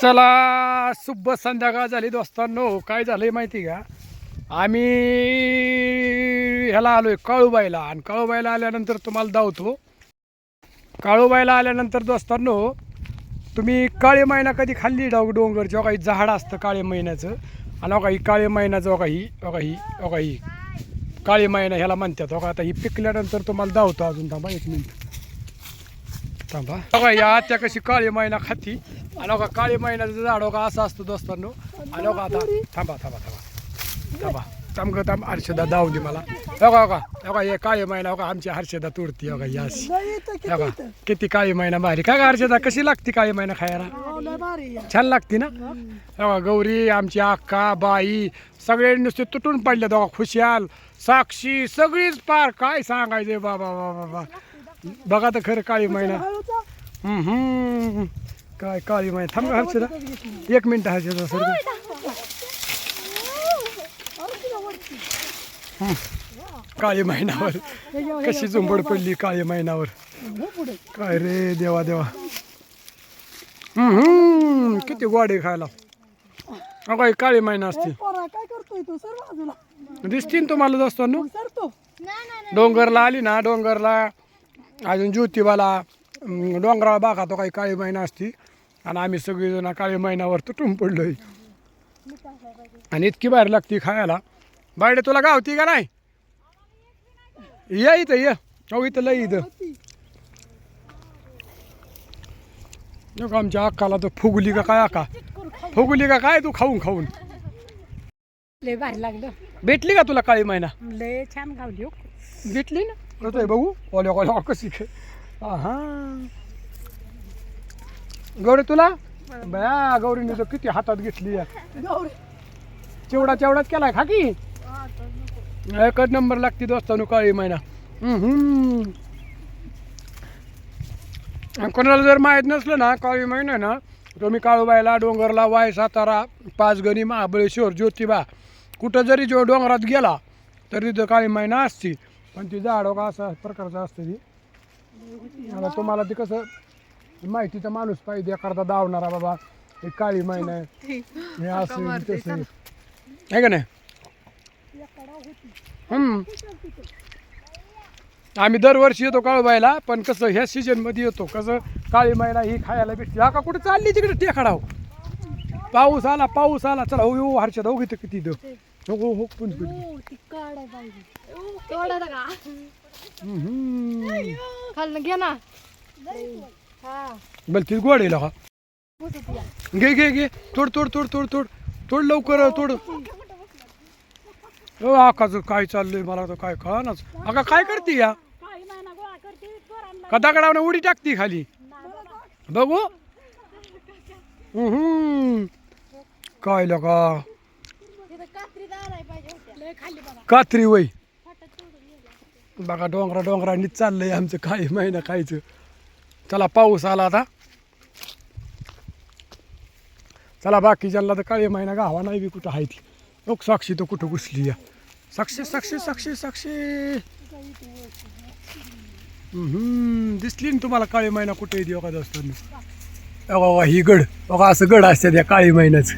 चला शुभ संध्याकाळ झाली दोस्तांनो. काय झालंय माहिती का? आम्ही ह्याला आलो आहे काळूबाईला. आणि काळूबाईला आल्यानंतर तुम्हाला दावतो. काळूबाईला आल्यानंतर दोस्तांनो तुम्ही काळे मैना कधी खाल्ली डाव डोंगरची जेव्हा काही झाड असतं काळे महिन्याचं आणि हो काही काळे मैना जो काही हो काही हो काही हो काळे मैना ह्याला म्हणतात. हो आता ही पिकल्यानंतर तुम्हाला दावतो अजून. थांबा एक मिनिट. थांबा. हो बघा या त्या कशी काळी मैना खाती. बघा काळी मैनाचं झाड का असं असतं दोस्तांनो. बघा आता थांबा थांबा थांबा. थांबा. थांब थांब. हर्षदा दाऊ दे मला. बघा बघा बघा हे काळी मैना बघा आमची हर्षदा तुरती बघा ही अशी बघा किती काळी मैना भारी. काय हर्षदा कशी लागते काळी मैना खायला? छान लागते ना? बघा गौरी आमची अक्का बाई सगळे नुसते तुटून पडले बघा खुशाल साक्षी सगळीच पार. काय सांगायचे बाबा बाबा बाबा. बघा तर खरं काळी हम्म. काय काळी मैना थांब हर्षदा. एक मिनिट हर्षदा सर काळी मैनावर कशी झुंबड पडली काळी मैनावर काय रे देवा देवा. किती गोडे खायला. अगं ही काळी मैना असते. काय दिसतील तुम्हाला सरतो डोंगरला आली ना डोंगरला. अजून ज्योतिबाला डोंगराळ बागा तो काही काळी महिना असती. आणि आम्ही सगळेजण काळी महिन्यावर तुटून पडलोय. आणि इतकी बाहेर लागती खायला. बायडे तुला गावती का नाही? ये इथं ये. हो इथं लय इथं. आमच्या अक्काला तर फुगली का काय अक्का? फुगली का काय तू खाऊन खाऊन? लय भारी लागलं. भेटली का तुला काळी महिना लय छान गावली हो. भेटली ना? बघू. ओल्या ओल्या कशी हा गौरी तुला? बया गौरीने तर किती हातात घेतली चिवडा चिवडाच केलाय खा की? एकच नंबर लागते दोस्तानु काळी महिना कोणाला जर माहीत नसलं ना काळी महिना ना तुम्ही काळूबाईला डोंगरला वाय सातारा पाचगणी महाबळेश्वर ज्योतिबा कुठं जरी जो डोंगरात गेला तरी तिथं काळी महिना असते. पण ती झाडं का असा प्रकारचं असतं ती? तुम्हाला ते कसं माहितीचा माणूस पाहिजे एखादा दावणारा बाबा. हे काळी महिना आहे. हे असं आहे, तसं आहे. आहे का नाही? हम्म. आम्ही दरवर्षी येतो काळूबाईला पण कसं ह्या सीजनमध्ये येतो. कसं काळी महिना ही खायला भेटते. हा का कुठे चालली तिकडे? टेकाडाव पाऊस आला पाऊस आला. चला हो हो हर्षद हो घेतं किती इथं. हो हो हो पुंज पुंज. ती काढाय पाहिजे तोडायला का? हम्म. खाल्लं घे ना. हा बल ती गोड आहे. का घे घे घे. तोड तोड तोड तोड तोड. तोड लवकर तोड. हो आकाच काय चाललंय मला तर काय कळनाच. आका काय करते या? का दगडावनं उडी टाकती खाली? बघू. हम्म. काय लका तिथं कात्री वय. बघा डोंगरा डोंगरांनी चाललंय आमचं काही महिना खायचं. चला पाऊस आला आता. चला बाकीच्यांना तर काळी महिना गावा नाही बी कुठं आहे ती लोक साक्षी तर कुठं घुसली या. साक्षी साक्षी साक्षी साक्षी. दिसली ना तुम्हाला काळी महिना कुठे येते का असताना बाबा ही गड. बघा असं गड असते या काळी महिन्याचं.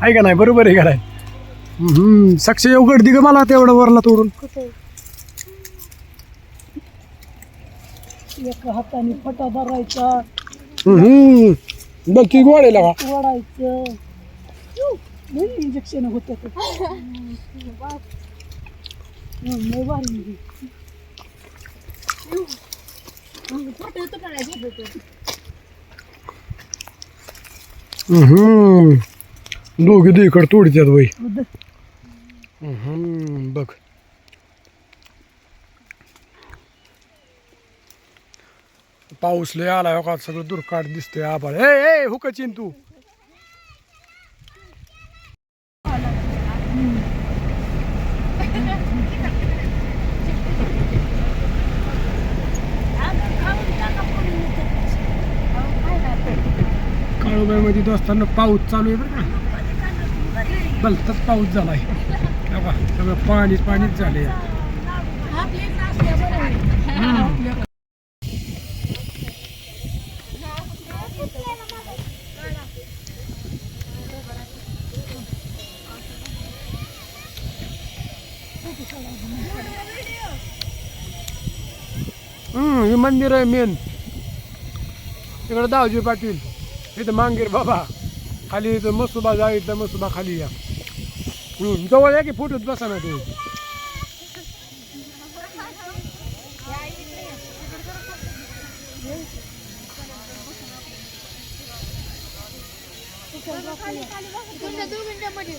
आहे का नाही? बरोबर आहे का नाही? साक्षी उघड दि ग मला तेवढं वरला तोडून? एक हाताने फटा धरायचा हम्म. बघ की? आहे. लगा ओढायचं इंजेक्शन होत. हम्म. दोघे दुईकडे तोडतात बाई. हम्म, बघ. पाऊस लय आला हो का? सगळं दुर्काट दिसतंय आभाळ. ए ए हुकचिन तू. काळूबाईमध्ये असताना पाऊस चालू आहे बरं का? भलताच पाऊस झालाय. बघा सगळं पाणीच पाणीच झालंय. हे मंदिर आहे मेन तिकडे दावजी पाटील इथं मांगेर बाबा खाली इथं मसुबा जा इथं मसुबा खाली या. जवळ या की फोटोच बसा ना तू? दोन मिनिटांमध्ये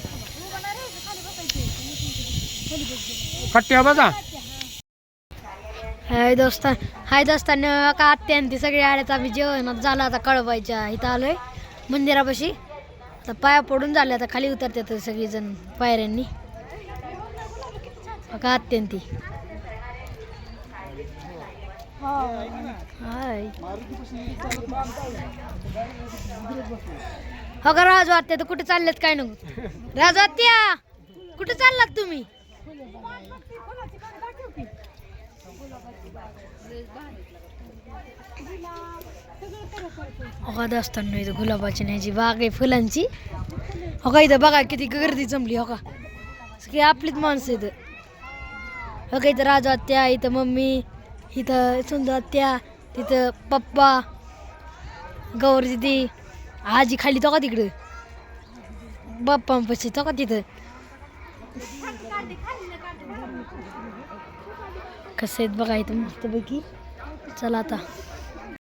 कट्ट्या बसा हाय दोस्त हाय दोस्तांना का आत्या आणि ती सगळी आल्यात. आम्ही जेवण झालं आता कळवायच्या इथं आलोय मंदिरापाशी. आता पाया पडून झाले आता खाली उतरतात सगळीजण पायऱ्यांनी. का आत्या ती? हाय. हो का राजू आत्या तर कुठे चाललेत काय नको राजू आत्या! हो का असताना इथं गुलाबाची न्यायची बाग आहे फुलांची. हो का इथं बघा किती गर्दी जमली हो का. सगळी आपलीच माणसं इथं हो का इथं राजू आत्या इथं मम्मी इथं सुंदर आत्या तिथं पप्पा गौर दिदी आजी खाली तो का तिकडं? बाप्पांपाशी तो का तिथं? कसं आहेत बघा इथं मस्तपैकी चला आता.